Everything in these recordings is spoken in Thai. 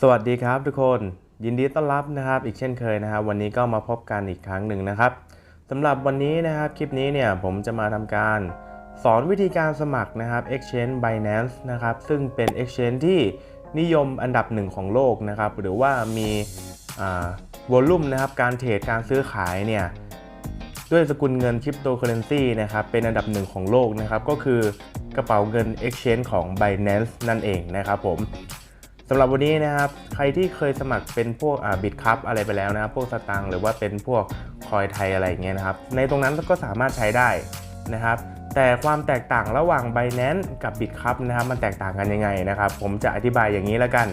สวัสดีครับทุกคนยินดีต้อนรับนะครับ อีกเช่นเคยนะครับ วันนี้ก็มาพบกันอีกครั้งหนึ่งนะครับสำหรับวันนี้นะครับคลิปนี้เนี่ยผมจะมาทำการสอนวิธีการสมัครนะครับ Exchange Binance นะครับ ซึ่งเป็น Exchange ที่นิยมอันดับหนึ่งของโลกนะครับ หรือว่ามีวอลลุ่มนะครับการเทรดการซื้อขายเนี่ยด้วยสกุลเงินคริปโตเคอเรนซีนะครับเป็นอันดับหนึ่งของโลกนะครับ ก็คือกระเป๋าเงิน Exchange ของ Binance นั่นเองนะครับผม สำหรับวันนี้นะครับ ใครที่เคยสมัครเป็นพวกบิตคัพอะไรไปแล้วนะครับ พวกสตางหรือว่าเป็นพวกคอยไทยอะไรอย่างเงี้ยนะครับ ในตรงนั้นก็สามารถใช้ได้นะครับ แต่ความแตกต่างระหว่าง Binance กับ Bitcup นะครับมันแตกต่างกันยังไงนะครับ ผมจะอธิบายอย่างนี้แล้วกัน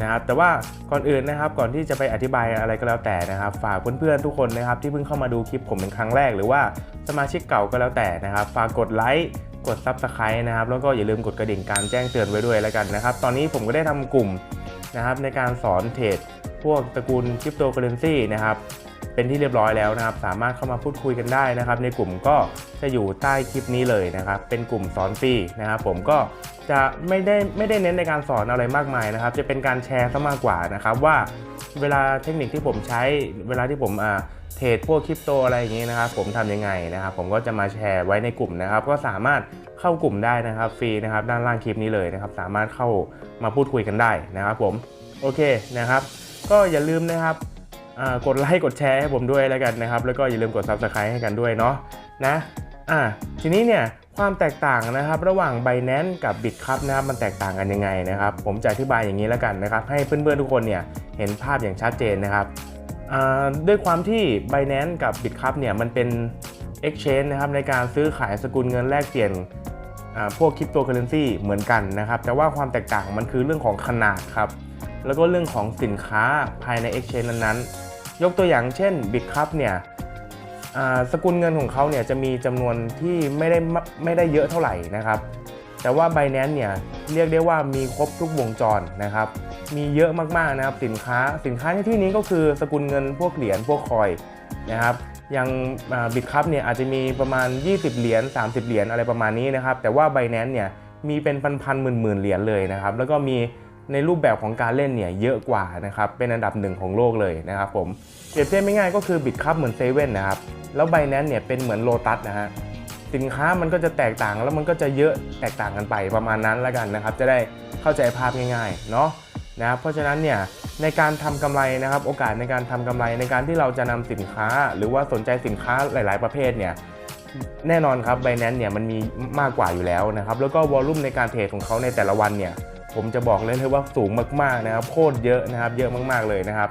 นะครับ แต่ว่าก่อนอื่นนะครับ ก่อนที่จะไปอธิบายอะไรก็แล้วแต่นะครับ ฝากเพื่อนๆทุกคนนะครับที่เพิ่งเข้ามาดูคลิปผมเป็นครั้งแรก หรือว่าสมาชิกเก่าก็แล้วแต่นะครับ ฝากกดไลค์ กด Subscribe นะครับ แล้วก็อย่าลืมกดกระดิ่งการแจ้งเตือนไว้ด้วยแล้วกันนะครับ ตอนนี้ผมก็ได้ทำกลุ่มนะครับในการสอนเทรดพวกตระกูลคริปโตเคอเรนซีนะครับเป็นที่เรียบร้อยแล้วนะครับ สามารถเข้ามาพูดคุยกันได้นะครับ ในกลุ่มก็จะอยู่ใต้คลิปนี้เลยนะครับ เป็นกลุ่มสอนฟรีนะครับ ผมก็จะไม่ได้ไม่ได้เน้นในการสอนอะไรมากมายนะครับ จะเป็นการแชร์ซะมากกว่านะครับ ว่าเวลาเทคนิคที่ผมใช้เวลาที่ผมอ่า เทรดพวกคริปโตอะไรอย่างนี้นะครับผมทำยังไงนะครับ ผมก็จะมาแชร์ไว้ในกลุ่มนะครับ ก็สามารถเข้ากลุ่มได้นะครับฟรีนะครับด้านล่างคลิปนี้เลยนะครับ สามารถเข้ามาพูดคุยกันได้นะครับ ผมโอเคนะครับ ก็อย่าลืมนะครับกดไลค์กดแชร์ให้ผมด้วยแล้วกันนะครับ แล้วก็อย่าลืมกด Subscribe ให้กันด้วยเนาะนะอ่าทีนี้เนี่ยความแตกต่างนะครับ ระหว่าง Binance กับ Bitcup นะครับมันแตกต่างกันยังไงนะครับ ผมจะอธิบายอย่างนี้แล้วกันนะครับ ให้เพื่อนๆทุกคนเนี่ยเห็นภาพอย่างชัดเจนนะครับ ด้วยความที่ Binance กับ Bitcup เนี่ยมันเป็น Exchange นะครับในการซื้อขายสกุลเงินแลกเปลี่ยนพวกคริปโตเคอเรนซีเหมือนกันนะครับ แต่ว่าความแตกต่างมันคือเรื่องของขนาดครับ แล้วก็เรื่องของสินค้าภายใน Exchange นั้นๆ ยกตัวอย่างเช่น Bitcup เนี่ยสกุลเงินของเขาเนี่ยจะมีจำนวนที่ไม่ได้ไม่ได้เยอะเท่าไหร่นะครับ แต่ว่า Binance เนี่ย เรียกได้ว่ามีครบทุกวงจรนะครับ มีเยอะมากๆนะครับสินค้า สินค้าในที่นี้ก็คือสกุลเงินพวกเหรียญพวกคอยนะครับอย่างบิตคัพเนี่ยอาจจะมีประมาณ 20 เหรียญ30 เหรียญอะไรประมาณนี้นะครับ แต่ว่า Binance เนี่ยมีเป็นพันๆหมื่นๆเหรียญเลยนะครับ แล้วก็มีในรูปแบบของการเล่นเนี่ยเยอะกว่านะครับ เป็นอันดับหนึ่งของโลกเลยนะครับผมเปรียบเทียบไม่ง่ายก็คือบิตคัพเหมือนเซเว่นนะครับ แล้วไบแนนเนี่ยเป็นเหมือนโลตัสนะฮะ สินค้ามันก็จะแตกต่างแล้วมันก็จะเยอะแตกต่างกันไปประมาณนั้นแล้วกันนะครับจะได้เข้าใจภาพง่ายๆเนาะนะครับเพราะฉะนั้นเนี่ยในการทำกำไรนะครับโอกาสในการทำกำไรในการที่เราจะนำสินค้า หรือว่าสนใจสินค้าหลาย ๆ ประเภทเนี่ยแน่นอนครับไบแนนเนี่ยมันมีมากกว่าอยู่แล้วนะครับแล้วก็วอลลุ่มในการเทรดของเขาในแต่ละวันเนี่ยผมจะบอกเลยเลยว่าสูงมากๆนะครับโคตรเยอะนะครับเยอะมากๆเลยนะครับ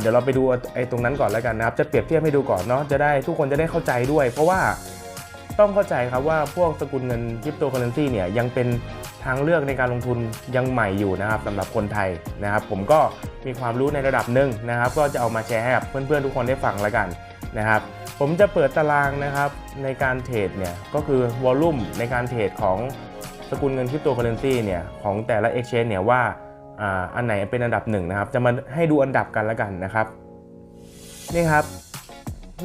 เดี๋ยวเราไปดูไอ้ตรงนั้นก่อนแล้วกันนะครับจะเปรียบเทียบให้ดูก่อนเนาะจะได้ทุกคนจะได้เข้าใจด้วย เพราะว่า ต้องเข้าใจครับว่าพวกสกุลเงินคริปโตเคอเรนซีเนี่ยยังเป็นทางเลือกในการลงทุนยังใหม่อยู่นะครับสำหรับคนไทยนะครับ ผมก็มีความรู้ในระดับหนึ่งนะครับ ก็จะเอามาแชร์ให้กับเพื่อนๆทุกคนได้ฟังแล้วกันนะครับ ผมจะเปิดตารางนะครับในการเทรดเนี่ยก็คือวอลลุ่มในการเทรดของสกุลเงินคริปโตเคอเรนซีเนี่ยของแต่ละ Exchange เนี่ยว่าอันไหนเป็นอันดับหนึ่งนะครับ จะมาให้ดูอันดับกันแล้วกันนะครับนี่ครับ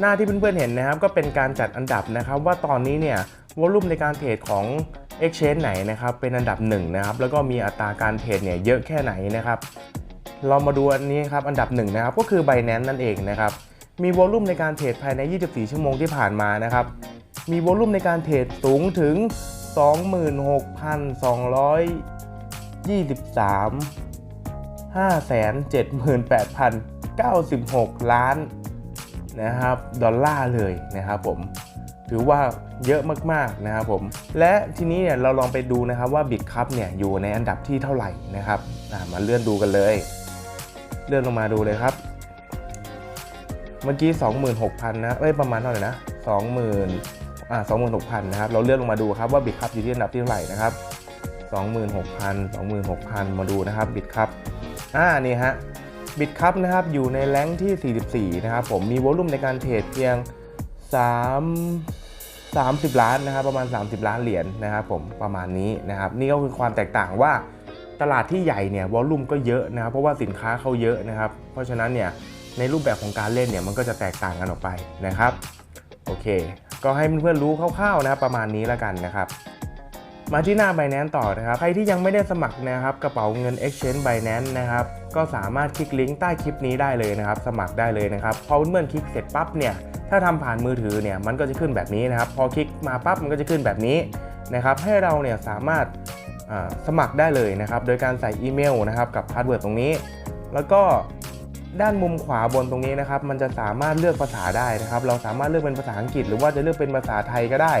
หน้าที่เพื่อนๆเห็นนะครับ ก็เป็นการจัดอันดับนะครับว่าตอนนี้เนี่ยวอลุ่มในการเทรดของ Exchange ไหนนะครับเป็นอันดับหนึ่งนะครับแล้วก็มีอัตราการเทรดเนี่ยเยอะแค่ไหนนะครับเรามาดูอันนี้ครับอันดับหนึ่งนะครับก็คือ Binance นั่นเองนะครับมีวอลุ่มในการเทรดภายใน 24 ชั่วโมงที่ผ่านมานะครับมีวอลุ่มในการเทรดสูงถึง 26,223 578,096 ล้าน นะครับดอลลาร์เลยนะครับผมถือว่าเยอะมากๆนะครับผมและทีนี้เนี่ยเราลองไปดูนะครับว่าบิตคัพเนี่ยอยู่ในอันดับที่เท่าไหร่นะครับมาเลื่อนดูกันเลย เลื่อนลงมาดูเลยครับ เมื่อกี้ 26,000นะเอ้ยประมาณเท่าไหร่นะ20,000อ่า26,000นะครับเราเลื่อนลงมาดูครับว่าบิตคัพอยู่ที่อันดับที่เท่าไหร่นะครับ26,000 26,000 มาดูนะครับบิตคัพอ่านี่ฮะ บิตคัพนะครับอยู่ในแรงที่ 44 นะครับผมมีวอลุ่มในการเทรดเพียง 3 30 ล้านนะครับประมาณ 30 ล้านเหรียญนนะครับผมประมาณนี้นะครับนี่ก็คือความแตกต่างว่าตลาดที่ใหญ่เนี่ยวอลุ่มก็เยอะนะครับ เพราะว่าสินค้าเขาเยอะนะครับ เพราะฉะนั้นเนี่ยในรูปแบบของการเล่นเนี่ยมันก็จะแตกต่างกันออกไปนะครับโอเค ก็ให้เพื่อนๆรู้คร่าวๆนะครับประมาณนี้แล้วกันนะครับ มาที่หน้า Binance ต่อนะครับ ใครที่ยังไม่ได้สมัครนะครับ กระเป๋าเงิน Exchange Binance นะครับ ก็สามารถคลิกลิงก์ใต้คลิปนี้ได้เลยนะครับ สมัครได้เลยนะครับ พอเพื่อนๆคลิกเสร็จปั๊บเนี่ย ถ้าทำผ่านมือถือเนี่ย มันก็จะขึ้นแบบนี้นะครับ พอคลิกมาปั๊บ มันก็จะขึ้นแบบนี้นะครับ ให้เราเนี่ยสามารถสมัครได้เลยนะครับ โดยการใส่อีเมลนะครับกับพาสเวิร์ดตรงนี้ แล้วก็ด้านมุมขวาบนตรงนี้นะครับ มันจะสามารถเลือกภาษาได้นะครับ เราสามารถเลือกเป็นภาษาอังกฤษ หรือว่าจะเลือกเป็นภาษาไทยก็ได้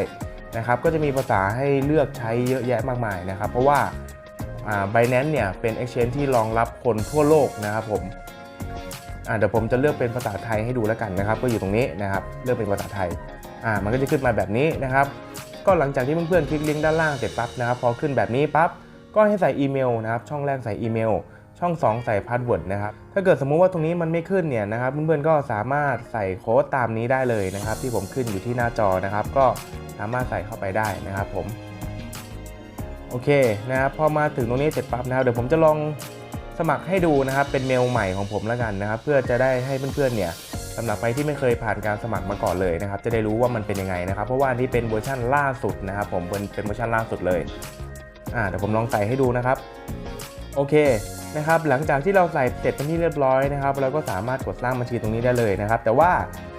นะครับก็จะมีภาษาให้เลือกใช้เยอะแยะมากมายนะครับ เพราะว่าไบแนนเนี่ยเป็น Exchange ที่รองรับคนทั่วโลกนะครับผมเดี๋ยวผมจะเลือกเป็นภาษาไทยให้ดูแล้วกันนะครับ ก็อยู่ตรงนี้นะครับเลือกเป็นภาษาไทยอ่ามันก็จะขึ้นมาแบบนี้นะครับ ก็หลังจากที่เพื่อนๆคลิกลิงก์ด้านล่างเสร็จปั๊บนะครับพอขึ้นแบบนี้ปั๊บก็ให้ใส่อีเมลนะครับช่องแรกใส่อีเมล ช่อง 2 ใส่พาสเวิร์ดนะครับ ถ้าเกิดสมมุติว่าตรงนี้มันไม่ขึ้นเนี่ยนะครับ เพื่อนๆก็สามารถใส่โค้ดตามนี้ได้เลยนะครับ ที่ผมขึ้นอยู่ที่หน้าจอนะครับ ก็สามารถใส่เข้าไปได้นะครับผม โอเคนะครับ พอมาถึงตรงนี้เสร็จปั๊บนะครับ เดี๋ยวผมจะลองสมัครให้ดูนะครับ เป็นเมลใหม่ของผมแล้วกันนะครับ เพื่อจะได้ให้เพื่อนๆเนี่ยสำหรับใครที่ไม่เคยผ่านการสมัครมาก่อนเลยนะครับ จะได้รู้ว่ามันเป็นยังไงนะครับ เพราะว่าอันนี้เป็นเวอร์ชันล่าสุดนะครับ ผมเป็นเป็นเวอร์ชันล่าสุดเลย อ่าเดี๋ยวผมลองใส่ให้ดูนะครับ โอเค นะครับหลังจากที่เราใส่เสร็จเป็นที่เรียบร้อยนะครับ เราก็สามารถกดสร้างบัญชีตรงนี้ได้เลยนะครับ แต่ว่า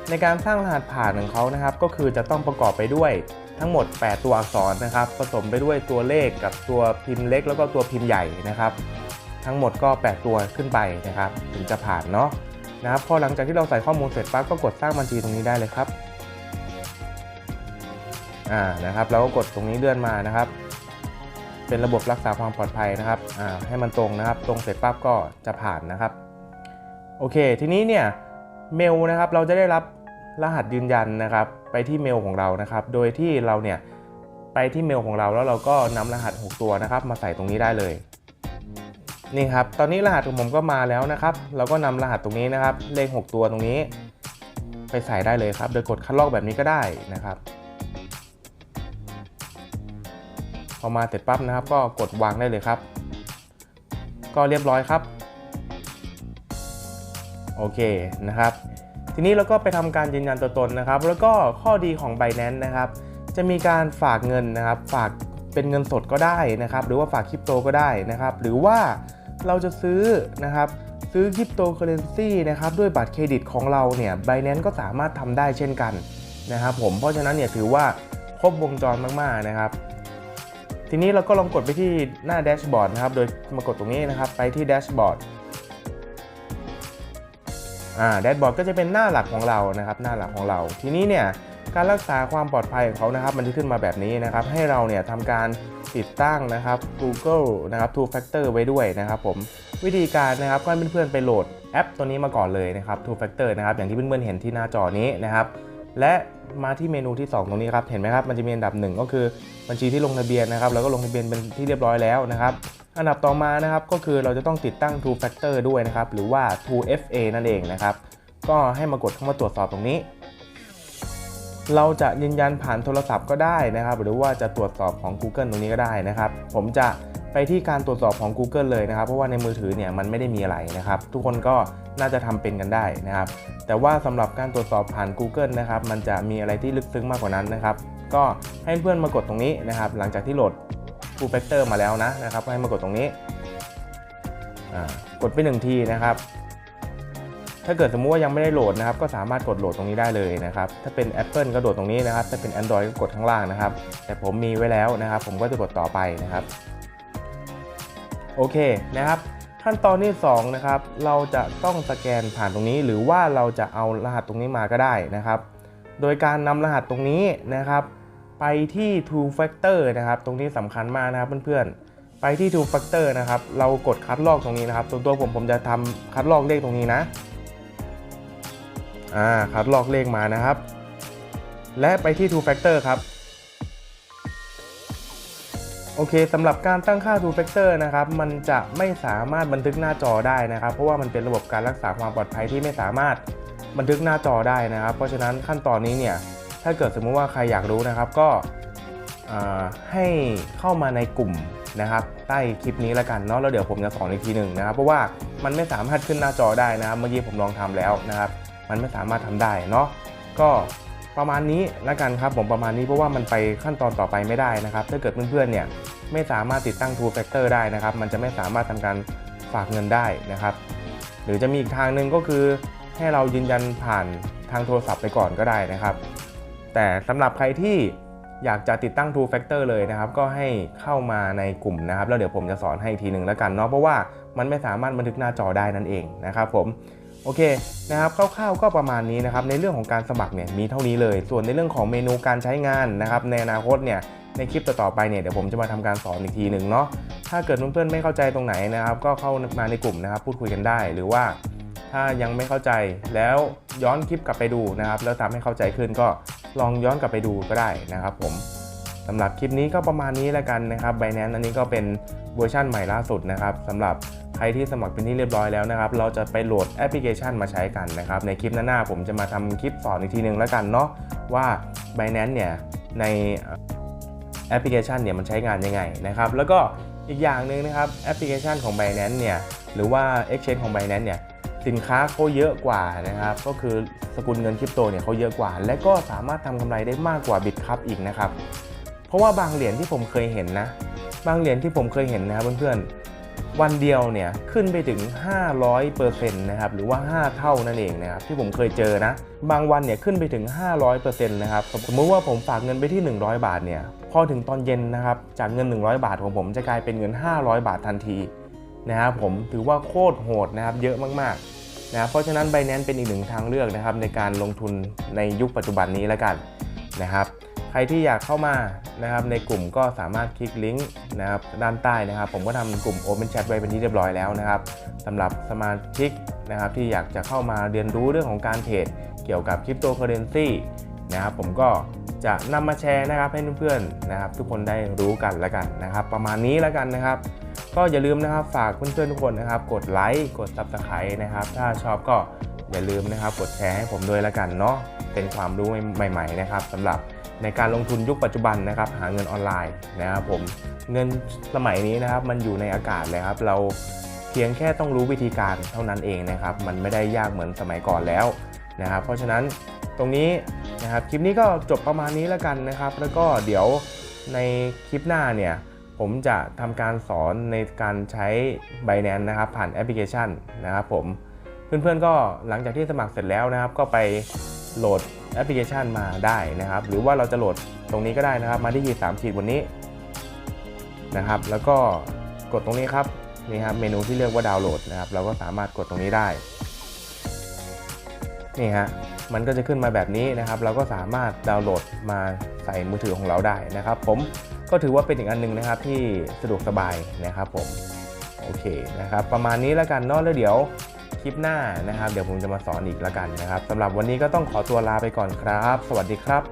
ในการสร้างรหัสผ่านของเขานะครับ ก็คือจะต้องประกอบไปด้วยทั้งหมด 8 ตัวอักษรนะครับ ผสมไปด้วยตัวเลขกับตัวพิมพ์เล็ก แล้วก็ตัวพิมพ์ใหญ่นะครับ ทั้งหมดก็ 8 ตัวขึ้นไปนะครับ ถึงจะผ่านเนาะนะครับพอหลังจากที่เราใส่ข้อมูลเสร็จปั๊บก็กดสร้างบัญชีตรงนี้ได้เลยครับอ่านะครับแล้วก็กดตรงนี้เลื่อนมานะครับ เป็นระบบรักษาความปลอดภัยนะครับให้มันตรงนะครับ ตรงเสร็จปั๊บก็จะผ่านนะครับ โอเค ทีนี้เนี่ยเมลนะครับเราจะได้รับรหัสยืนยันนะครับ ไปที่เมลของเรานะครับ โดยที่เราเนี่ยไปที่เมลของเราแล้วเราก็นำรหัส 6 ตัวนะครับ มาใส่ตรงนี้ได้เลยนี่ครับตอนนี้รหัสของผมก็มาแล้วนะครับ เราก็นำรหัสตรงนี้นะครับ เลข 6 ตัวตรงนี้ ไปใส่ได้เลยครับ โดยกดคัดลอกแบบนี้ก็ได้นะครับ พอมาเสร็จปั๊บนะครับ ก็กดวางได้เลยครับ ก็เรียบร้อยครับ โอเคนะครับ ทีนี้เราก็ไปทำการยืนยันตัวตนนะครับ แล้วก็ข้อดีของ Binance นะครับ จะมีการฝากเงินนะครับ ฝากเป็นเงินสดก็ได้นะครับ หรือว่าฝากคริปโตก็ได้นะครับ หรือว่าเราจะซื้อนะครับซื้อคริปโตเคอเรนซีนะครับด้วยบัตรเครดิตของเราเนี่ย Binance ก็สามารถทำได้เช่นกันนะครับผมเพราะฉะนั้นเนี่ยถือว่าครบวงจรมากๆนะครับ ทีนี้เราก็ลองกดไปที่หน้าแดชบอร์ดนะครับ โดยมากดตรงนี้นะครับ ไปที่แดชบอร์ดอ่าแดชบอร์ดก็จะเป็นหน้าหลักของเรานะครับ หน้าหลักของเรา ทีนี้เนี่ยการรักษาความปลอดภัยของเขานะครับ มันจะขึ้นมาแบบนี้นะครับ ให้เราเนี่ยทำการติดตั้งนะครับ Google นะครับ Two Factor ไว้ด้วยนะครับผมวิธีการนะครับก็ให้เพื่อนๆไปโหลดแอปตัวนี้มาก่อนเลยนะครับ Two Factor นะครับอย่างที่เพื่อนๆเห็นที่หน้าจอนี้นะครับ และมาที่เมนูที่ 2 ตรงนี้ครับ เห็นไหมครับ มันจะมีอันดับหนึ่งก็คือ บัญชีที่ลงทะเบียนนะครับแล้วก็ลงทะเบียนเป็นที่เรียบร้อยแล้วนะครับอันดับต่อมานะครับก็คือเราจะต้องติดตั้ง Two Factor ด้วยนะครับหรือว่า Two FA นั่นเองนะครับก็ให้มากดเข้ามาตรวจสอบตรงนี้ เราจะยืนยันผ่านโทรศัพท์ก็ได้นะครับ หรือว่าจะตรวจสอบของ Google ตรงนี้ก็ได้นะครับ ผมจะไปที่การตรวจสอบของ Google เลยนะครับ เพราะว่าในมือถือเนี่ยมันไม่ได้มีอะไรนะครับ ทุกคนก็น่าจะทำเป็นกันได้นะครับ แต่ว่าสำหรับการตรวจสอบผ่าน Google นะครับ มันจะมีอะไรที่ลึกซึ้งมากกว่านั้นนะครับ ก็ให้เพื่อนมากดตรงนี้นะครับ หลังจากที่โหลด Two Factor มาแล้วนะนะครับให้มากดตรงนี้กดไปหนึ่งทีนะครับ ถ้าเกิดสมมุติว่ายังไม่ได้โหลดนะครับ ก็สามารถกดโหลดตรงนี้ได้เลยนะครับ ถ้าเป็น Apple ก็โหลดตรงนี้นะครับ ถ้าเป็น Android ก็กดข้างล่างนะครับ แต่ผมมีไว้แล้วนะครับ ผมก็จะกดต่อไปนะครับ โอเคนะครับขั้นตอนที่2นะครับเราจะต้องสแกนผ่านตรงนี้ หรือว่าเราจะเอารหัสตรงนี้มาก็ได้นะครับ โดยการนำรหัสตรงนี้นะครับ ไปที่ Two Factor นะครับ ตรงนี้สำคัญมากนะครับเพื่อนๆ ไปที่ Two Factor นะครับ เรากดคัดลอกตรงนี้นะครับ ตัวตัวผมผมจะทำคัดลอกเลขตรงนี้นะ อ่า คัดลอกเลขมานะครับ และไปที่ Two Factor ครับ โอเคสำหรับการตั้งค่า Two Factor นะครับ มันจะไม่สามารถบันทึกหน้าจอได้นะครับ เพราะว่ามันเป็นระบบการรักษาความปลอดภัยที่ไม่สามารถบันทึกหน้าจอได้นะครับ เพราะฉะนั้นขั้นตอนนี้เนี่ย ถ้าเกิดสมมุติว่าใครอยากรู้นะครับ ก็ให้เข้ามาในกลุ่มนะครับ ใต้คลิปนี้ล้วกันเนาะแล้วเดี๋ยวผมจะสอนอีกทีหนึ่งนะครับ เพราะว่ามันไม่สามารถขึ้นหน้าจอได้นะครับเมื่อกี้ผมลองทำแล้วนะครับ มันไม่สามารถทำได้เนาะก็ประมาณนี้ล้วกันครับผมประมาณนี้เพราะว่ามันไปขั้นตอนต่อไปไม่ได้นะครับ ถ้าเกิดเพื่อนๆเนี่ยไม่สามารถติดตั้ง Two Factor ได้นะครับ มันจะไม่สามารถทำการฝากเงินได้นะครับ หรือจะมีอีกทางหนึ่งก็คือให้เรายืนยันผ่านทางโทรศัพท์ไปก่อนก็ได้นะครับ แต่สำหรับใครที่อยากจะติดตั้ง Two Factor เลยนะครับ ก็ให้เข้ามาในกลุ่มนะครับ แล้วเดี๋ยวผมจะสอนให้อีกทีหนึ่งแล้วกันเนาะเพราะว่ามันไม่สามารถบันทึกหน้าจอได้นั่นเองนะครับผมโอเคนะครับคร่าวๆก็ประมาณนี้นะครับในเรื่องของการสมัครเนี่ยมีเท่านี้เลย ส่วนในเรื่องของเมนูการใช้งานนะครับในอนาคตเนี่ยในคลิปต่อๆไปเนี่ยเดี๋ยวผมจะมาทำการสอนอีกทีหนึ่งเนาะถ้าเกิดเพื่อนๆไม่เข้าใจตรงไหนนะครับ ก็เข้ามาในกลุ่มนะครับ พูดคุยกันได้ หรือว่าถ้ายังไม่เข้าใจแล้วย้อนคลิปกลับไปดูนะครับ แล้วทำให้เข้าใจขึ้นก็ ลองย้อนกลับไปดูก็ได้นะครับผมสำหรับคลิปนี้ก็ประมาณนี้แล้วกันนะครับ b บ n a n c e อันนี้ก็เป็นเวอร์ชันใหม่ล่าสุดนะครับสำหรับใครที่สมัครเป็นที่เรียบร้อยแล้วนะครับ เราจะไปโหลดแอปพลิเคชันมาใช้กันนะครับ ในคลิปหน้าๆผมจะมาทำคลิปสอนอีกทีหนึงแล้วกันเนาะว่า b บ n a n c e เนี่ยในแอปพลิเคชันเนี่ยมันใช้งานยังไงนะครับแล้วก็อีกอย่างหนึ่งนะครับแอปพลิเคชันของ b บ n a n c e เนี่ยหรือว่า Exchange ของ b บ n a n c e เนี่ย สินค้าเขาเยอะกว่านะครับ ก็คือสกุลเงินคริปโตเนี่ยเขาเยอะกว่า และก็สามารถทำกำไรได้มากกว่าบิตครับอีกนะครับ เพราะว่าบางเหรียญที่ผมเคยเห็นนะ บางเหรียญที่ผมเคยเห็นนะครับเพื่อนๆ วันเดียวเนี่ยขึ้นไปถึง 500%นะครับหรือว่า 5 เท่านั่นเองนะครับที่ผมเคยเจอนะ บางวันเนี่ยขึ้นไปถึง 500%นะครับสมมติว่าผมฝากเงินไปที่ 100 บาทเนี่ยพอถึงตอนเย็นนะครับจากเงิน 100 บาทของผมจะกลายเป็นเงิน 500 บาททันที นะครับผมถือว่าโคตรโหดนะครับเยอะมากๆนะครับเพราะฉะนั้น b บ n a n c e เป็นอีกหนึ่งทางเลือกนะครับในการลงทุนในยุคปัจจุบันนี้แล้วกันนะครับใครที่อยากเข้ามานะครับในกลุ่มก็สามารถคลิกลิงก์นะครับด้านใต้นะครับ ผมก็ทำกลุ่ม Open Chat ไว้เป็นที่เรียบร้อยแล้วนะครับสำหรับสมาชิกนะครับที่อยากจะเข้ามาเรียนรู้เรื่องของการเทรดเกี่ยวกับคริปโตเคอเรนซีนะครับผมก็จะนำมาแชร์นะครับให้เพื่อนๆนะครับ ทุกคนได้รู้กันแล้วกันนะครับ ประมาณนี้แล้วกันนะครับ ก็อย่าลืมนะครับฝากเพื่อนๆทุกคนนะครับ กดไลค์กด Subscribe นะครับ ถ้าชอบก็อย่าลืมนะครับ กดแชร์ให้ผมด้วยล้วกันเนาะเป็นความรู้ใหม่ ๆ นะครับสำหรับในการลงทุนยุคปัจจุบันนะครับ หาเงินออนไลน์นะครับผมเงินสมัยนี้นะครับ มันอยู่ในอากาศเลยครับ เราเพียงแค่ต้องรู้วิธีการเท่านั้นเองนะครับ มันไม่ได้ยากเหมือนสมัยก่อนแล้วนะครับ เพราะฉะนั้นตรงนี้นะครับคลิปนี้ก็จบประมาณนี้แล้วกันนะครับ แล้วก็เดี๋ยวในคลิปหน้าเนี่ย ผมจะทำการสอนในการใช้ Binance นะครับผ่านแอปพลิเคชันนะครับผมเพื่อนๆก็หลังจากที่สมัครเสร็จแล้วนะครับ ก็ไปโหลดแอปพลิเคชันมาได้นะครับ หรือว่าเราจะโหลดตรงนี้ก็ได้นะครับ มาที่ขีดสามขีดบนนี้นะครับ แล้วก็กดตรงนี้ครับนี่ครับเมนูที่เรียกว่าดาวน์โหลดนะครับ เราก็สามารถกดตรงนี้ได้นี่ฮะ มันก็จะขึ้นมาแบบนี้นะครับ เราก็สามารถดาวน์โหลดมาใส่มือถือของเราได้นะครับ ผมก็ถือว่าเป็นอีกอันหนึงนะครับที่สะดวกสบายนะครับผมโอเคนะครับ ประมาณนี้แล้วกันเนาะแล้วเดี๋ยวคลิปหน้านะครับ เดี๋ยวผมจะมาสอนอีกแล้วกันนะครับสำหรับวันนี้ก็ต้องขอตัวลาไปก่อนครับ สวัสดีครับ